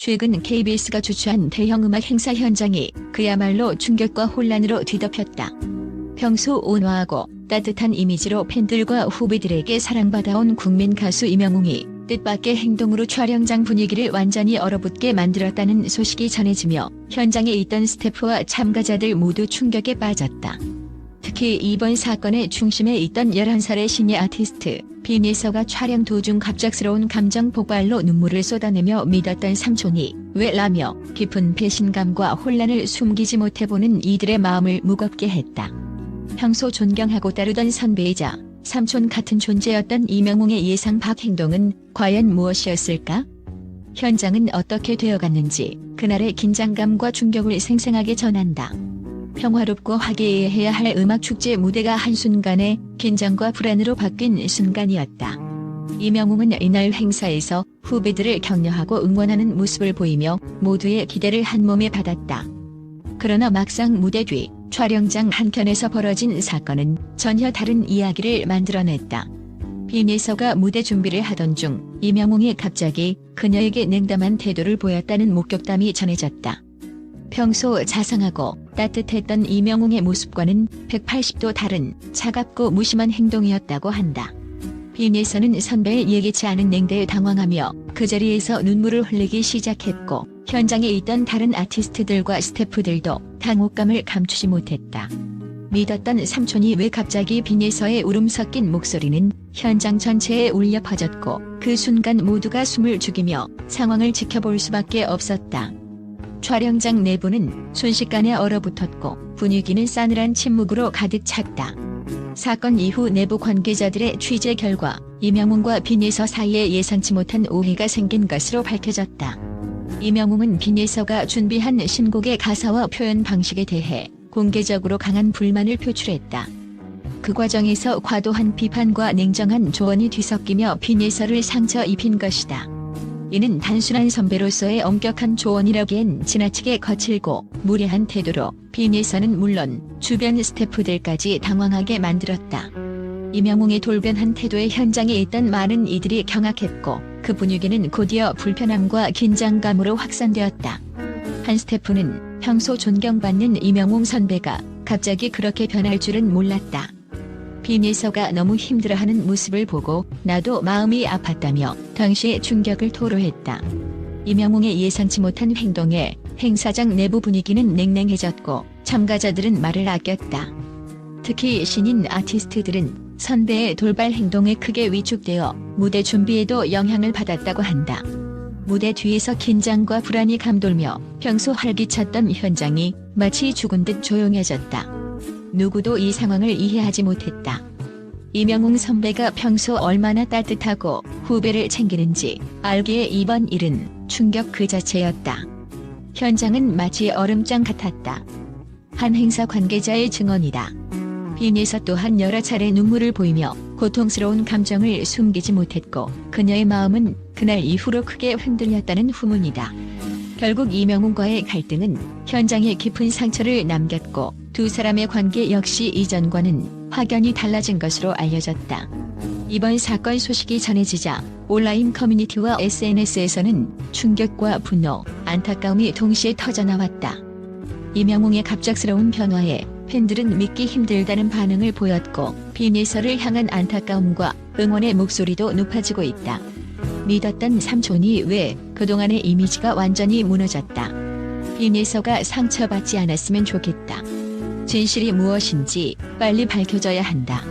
최근 KBS가 주최한 대형 음악 행사 현장이 그야말로 충격과 혼란으로 뒤덮였다. 평소 온화하고 따뜻한 이미지로 팬들과 후배들에게 사랑받아온 국민 가수 이명웅이 뜻밖의 행동으로 촬영장 분위기를 완전히 얼어붙게 만들었다는 소식이 전해지며 현장에 있던 스태프와 참가자들 모두 충격에 빠졌다. 특히 이번 사건의 중심에 있던 11살의 신예 아티스트 비니서가 촬영 도중 갑작스러운 감정 폭발로 눈물을 쏟아내며 믿었던 삼촌이 왜 라며 깊은 배신감과 혼란을 숨기지 못해 보는 이들의 마음을 무겁게 했다. 평소 존경하고 따르던 선배이자 삼촌 같은 존재였던 이명웅의 예상 밖 행동은 과연 무엇이었을까? 현장은 어떻게 되어갔는지 그날의 긴장감과 충격을 생생하게 전한다. 평화롭고 화기애애해야 할 음악축제 무대가 한순간에 긴장과 불안으로 바뀐 순간이었다. 이명웅은 이날 행사에서 후배들을 격려하고 응원하는 모습을 보이며 모두의 기대를 한몸에 받았다. 그러나 막상 무대 뒤 촬영장 한켠에서 벌어진 사건은 전혀 다른 이야기를 만들어냈다. 비니서가 무대 준비를 하던 중 이명웅이 갑자기 그녀에게 냉담한 태도를 보였다는 목격담이 전해졌다. 평소 자상하고 따뜻했던 이명웅의 모습과는 180도 다른 차갑고 무심한 행동이었다고 한다. 비니서는 선배의 예기치 않은 냉대에 당황하며 그 자리에서 눈물을 흘리기 시작했고 현장에 있던 다른 아티스트들과 스태프들도 당혹감을 감추지 못했다. 믿었던 삼촌이 왜 갑자기 비니서의 울음 섞인 목소리는 현장 전체에 울려 퍼졌고 그 순간 모두가 숨을 죽이며 상황을 지켜볼 수밖에 없었다. 촬영장 내부는 순식간에 얼어붙었고 분위기는 싸늘한 침묵으로 가득 찼다. 사건 이후 내부 관계자들의 취재 결과 이명웅과 비니서 사이에 예상치 못한 오해가 생긴 것으로 밝혀졌다. 이명웅은 비니서가 준비한 신곡의 가사와 표현 방식에 대해 공개적으로 강한 불만을 표출했다. 그 과정에서 과도한 비판과 냉정한 조언이 뒤섞이며 비니서를 상처 입힌 것이다. 이는 단순한 선배로서의 엄격한 조언이라기엔 지나치게 거칠고 무례한 태도로 비니서는 물론 주변 스태프들까지 당황하게 만들었다. 이명웅의 돌변한 태도에 현장에 있던 많은 이들이 경악했고 그 분위기는 곧이어 불편함과 긴장감으로 확산되었다. 한 스태프는 평소 존경받는 이명웅 선배가 갑자기 그렇게 변할 줄은 몰랐다. 비니서가 너무 힘들어하는 모습을 보고 나도 마음이 아팠다며 당시의 충격을 토로했다. 이명웅의 예상치 못한 행동에 행사장 내부 분위기는 냉랭해졌고 참가자들은 말을 아꼈다. 특히 신인 아티스트들은 선배의 돌발 행동에 크게 위축되어 무대 준비에도 영향을 받았다고 한다. 무대 뒤에서 긴장과 불안이 감돌며 평소 활기찼던 현장이 마치 죽은 듯 조용해졌다. 누구도 이 상황을 이해하지 못했다. 이명웅 선배가 평소 얼마나 따뜻하고 후배를 챙기는지 알기에 이번 일은 충격 그 자체였다. 현장은 마치 얼음장 같았다. 한 행사 관계자의 증언이다. 비니서 또한 여러 차례 눈물을 보이며 고통스러운 감정을 숨기지 못했고 그녀의 마음은 그날 이후로 크게 흔들렸다는 후문이다. 결국 이명웅과의 갈등은 현장에 깊은 상처를 남겼고 두 사람의 관계 역시 이전과는 확연히 달라진 것으로 알려졌다. 이번 사건 소식이 전해지자 온라인 커뮤니티와 SNS에서는 충격과 분노, 안타까움이 동시에 터져나왔다. 이명웅의 갑작스러운 변화에 팬들은 믿기 힘들다는 반응을 보였고 비니서를 향한 안타까움과 응원의 목소리도 높아지고 있다. 믿었던 삼촌이 왜 그동안의 이미지가 완전히 무너졌다. 비니서가 상처받지 않았으면 좋겠다. 진실이 무엇인지 빨리 밝혀져야 한다.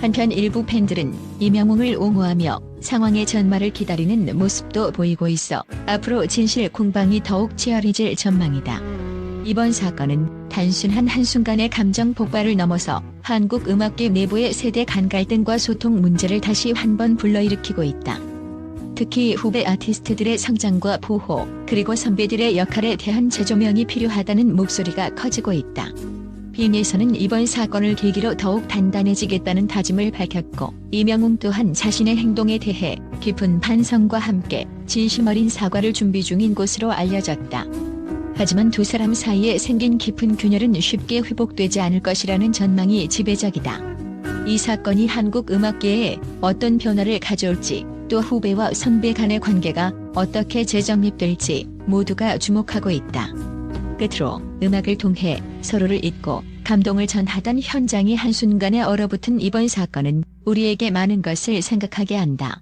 한편 일부 팬들은 이명웅을 옹호하며 상황의 전말을 기다리는 모습도 보이고 있어 앞으로 진실 공방이 더욱 치열해질 전망이다. 이번 사건은 단순한 한순간의 감정 폭발을 넘어서 한국 음악계 내부의 세대 간 갈등과 소통 문제를 다시 한번 불러일으키고 있다. 특히 후배 아티스트들의 성장과 보호, 그리고 선배들의 역할에 대한 재조명이 필요하다는 목소리가 커지고 있다. 빈에서는 이번 사건을 계기로 더욱 단단해지겠다는 다짐을 밝혔고 이명웅 또한 자신의 행동에 대해 깊은 반성과 함께 진심 어린 사과를 준비 중인 것으로 알려졌다. 하지만 두 사람 사이에 생긴 깊은 균열은 쉽게 회복되지 않을 것이라는 전망이 지배적이다. 이 사건이 한국 음악계에 어떤 변화를 가져올지 또 후배와 선배 간의 관계가 어떻게 재정립될지 모두가 주목하고 있다. 끝으로 음악을 통해 서로를 잊고 감동을 전하던 현장이 한순간에 얼어붙은 이번 사건은 우리에게 많은 것을 생각하게 한다.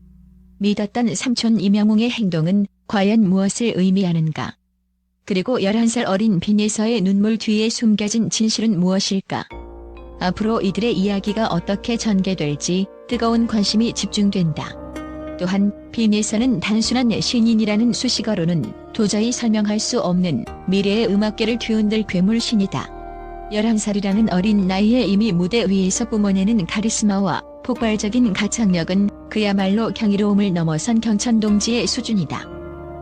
믿었던 삼촌 이명웅의 행동은 과연 무엇을 의미하는가? 그리고 11살 어린 빈예서의 눈물 뒤에 숨겨진 진실은 무엇일까? 앞으로 이들의 이야기가 어떻게 전개될지 뜨거운 관심이 집중된다. 또한 빈예서는 단순한 신인이라는 수식어로는 도저히 설명할 수 없는 미래의 음악계를 뒤흔들 괴물신이다. 11살이라는 어린 나이에 이미 무대 위에서 뿜어내는 카리스마와 폭발적인 가창력은 그야말로 경이로움을 넘어선 경천동지의 수준이다.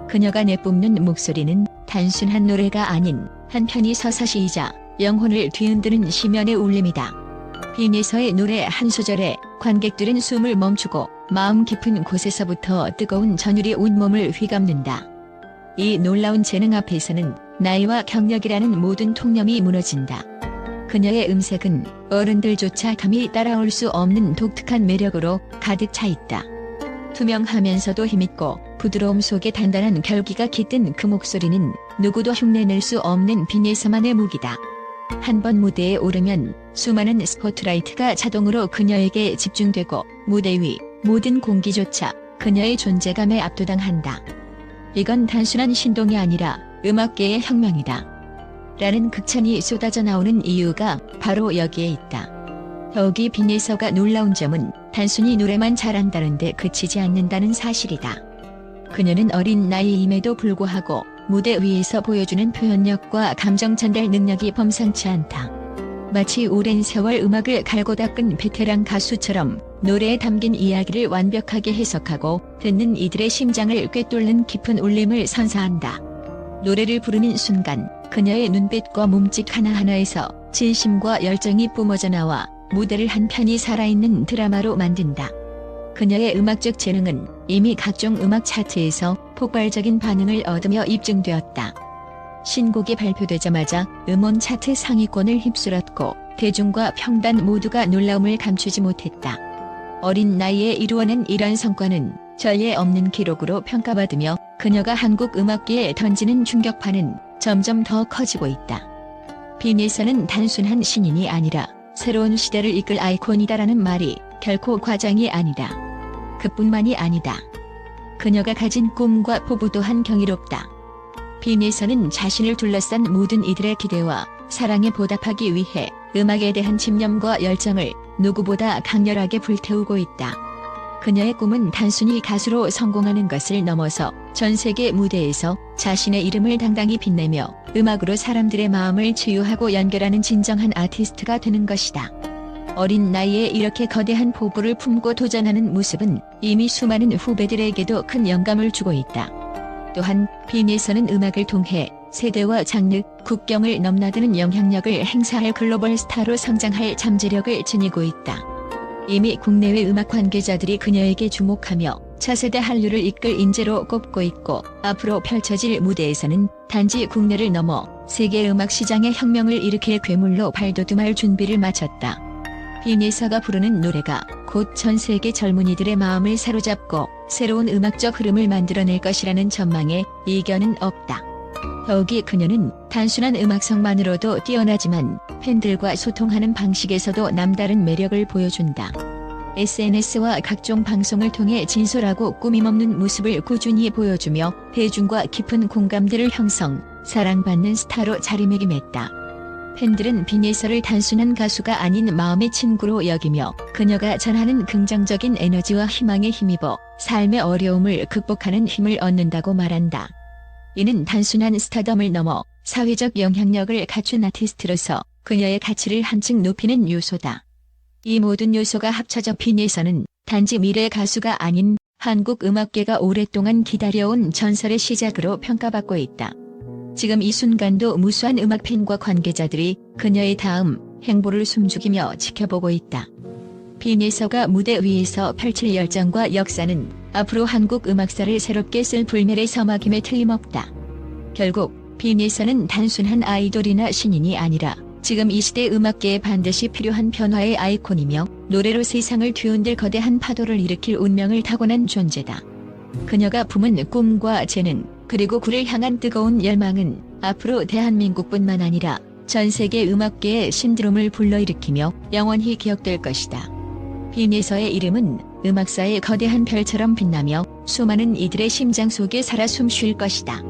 그녀가 내뿜는 목소리는 단순한 노래가 아닌 한편이 서사시이자 영혼을 뒤흔드는 심연의 울림이다. 빈에서의 노래 한 소절에 관객들은 숨을 멈추고 마음 깊은 곳에서부터 뜨거운 전율이 온몸을 휘감는다. 이 놀라운 재능 앞에서는 나이와 경력이라는 모든 통념이 무너진다. 그녀의 음색은 어른들조차 감히 따라올 수 없는 독특한 매력으로 가득 차 있다. 투명하면서도 힘있고 부드러움 속에 단단한 결기가 깃든 그 목소리는 누구도 흉내낼 수 없는 빈에서만의 무기다. 한 번 무대에 오르면 수많은 스포트라이트가 자동으로 그녀에게 집중되고 무대 위 모든 공기조차 그녀의 존재감에 압도당한다. 이건 단순한 신동이 아니라 음악계의 혁명이다. 라는 극찬이 쏟아져 나오는 이유가 바로 여기에 있다. 더욱이 빈예서가 놀라운 점은 단순히 노래만 잘한다는데 그치지 않는다는 사실이다. 그녀는 어린 나이임에도 불구하고 무대 위에서 보여주는 표현력과 감정 전달 능력이 범상치 않다. 마치 오랜 세월 음악을 갈고 닦은 베테랑 가수처럼 노래에 담긴 이야기를 완벽하게 해석하고 듣는 이들의 심장을 꿰뚫는 깊은 울림을 선사한다. 노래를 부르는 순간 그녀의 눈빛과 몸짓 하나하나에서 진심과 열정이 뿜어져 나와 무대를 한편이 살아있는 드라마로 만든다. 그녀의 음악적 재능은 이미 각종 음악 차트에서 폭발적인 반응을 얻으며 입증되었다. 신곡이 발표되자마자 음원 차트 상위권을 휩쓸었고 대중과 평단 모두가 놀라움을 감추지 못했다. 어린 나이에 이루어낸 이런 성과는 전례 없는 기록으로 평가받으며 그녀가 한국 음악계에 던지는 충격파는 점점 더 커지고 있다. 빈에서는 단순한 신인이 아니라 새로운 시대를 이끌 아이콘이다라는 말이 결코 과장이 아니다. 그뿐만이 아니다. 그녀가 가진 꿈과 포부 또한 경이롭다. 빈에서는 자신을 둘러싼 모든 이들의 기대와 사랑에 보답하기 위해 음악에 대한 집념과 열정을 누구보다 강렬하게 불태우고 있다. 그녀의 꿈은 단순히 가수로 성공하는 것을 넘어서 전 세계 무대에서 자신의 이름을 당당히 빛내며 음악으로 사람들의 마음을 치유하고 연결하는 진정한 아티스트가 되는 것이다. 어린 나이에 이렇게 거대한 포부를 품고 도전하는 모습은 이미 수많은 후배들에게도 큰 영감을 주고 있다. 또한 빈에서는 음악을 통해 세대와 장르, 국경을 넘나드는 영향력을 행사할 글로벌 스타로 성장할 잠재력을 지니고 있다. 이미 국내외 음악 관계자들이 그녀에게 주목하며 차세대 한류를 이끌 인재로 꼽고 있고 앞으로 펼쳐질 무대에서는 단지 국내를 넘어 세계 음악 시장의 혁명을 일으킬 괴물로 발돋움할 준비를 마쳤다. 빈예사가 부르는 노래가 곧 전 세계 젊은이들의 마음을 사로잡고 새로운 음악적 흐름을 만들어낼 것이라는 전망에 이견은 없다. 더욱이 그녀는 단순한 음악성만으로도 뛰어나지만 팬들과 소통하는 방식에서도 남다른 매력을 보여준다. SNS와 각종 방송을 통해 진솔하고 꾸밈없는 모습을 꾸준히 보여주며 대중과 깊은 공감대를 형성, 사랑받는 스타로 자리매김했다. 팬들은 빈예서를 단순한 가수가 아닌 마음의 친구로 여기며 그녀가 전하는 긍정적인 에너지와 희망에 힘입어 삶의 어려움을 극복하는 힘을 얻는다고 말한다. 이는 단순한 스타덤을 넘어 사회적 영향력을 갖춘 아티스트로서 그녀의 가치를 한층 높이는 요소다. 이 모든 요소가 합쳐져 빈에서는 단지 미래 가수가 아닌 한국 음악계가 오랫동안 기다려온 전설의 시작으로 평가받고 있다. 지금 이 순간도 무수한 음악 팬과 관계자들이 그녀의 다음 행보를 숨죽이며 지켜보고 있다. 빈예서가 무대 위에서 펼칠 열정과 역사는 앞으로 한국 음악사를 새롭게 쓸 불멸의 서막임에 틀림없다. 결국 빈에서는 단순한 아이돌이나 신인이 아니라 지금 이 시대 음악계에 반드시 필요한 변화의 아이콘이며 노래로 세상을 뒤흔들 거대한 파도를 일으킬 운명을 타고난 존재다. 그녀가 품은 꿈과 재능 그리고 그를 향한 뜨거운 열망은 앞으로 대한민국뿐만 아니라 전 세계 음악계의 신드롬을 불러일으키며 영원히 기억될 것이다. 빈에서의 이름은 음악사의 거대한 별처럼 빛나며 수많은 이들의 심장 속에 살아 숨 쉴 것이다.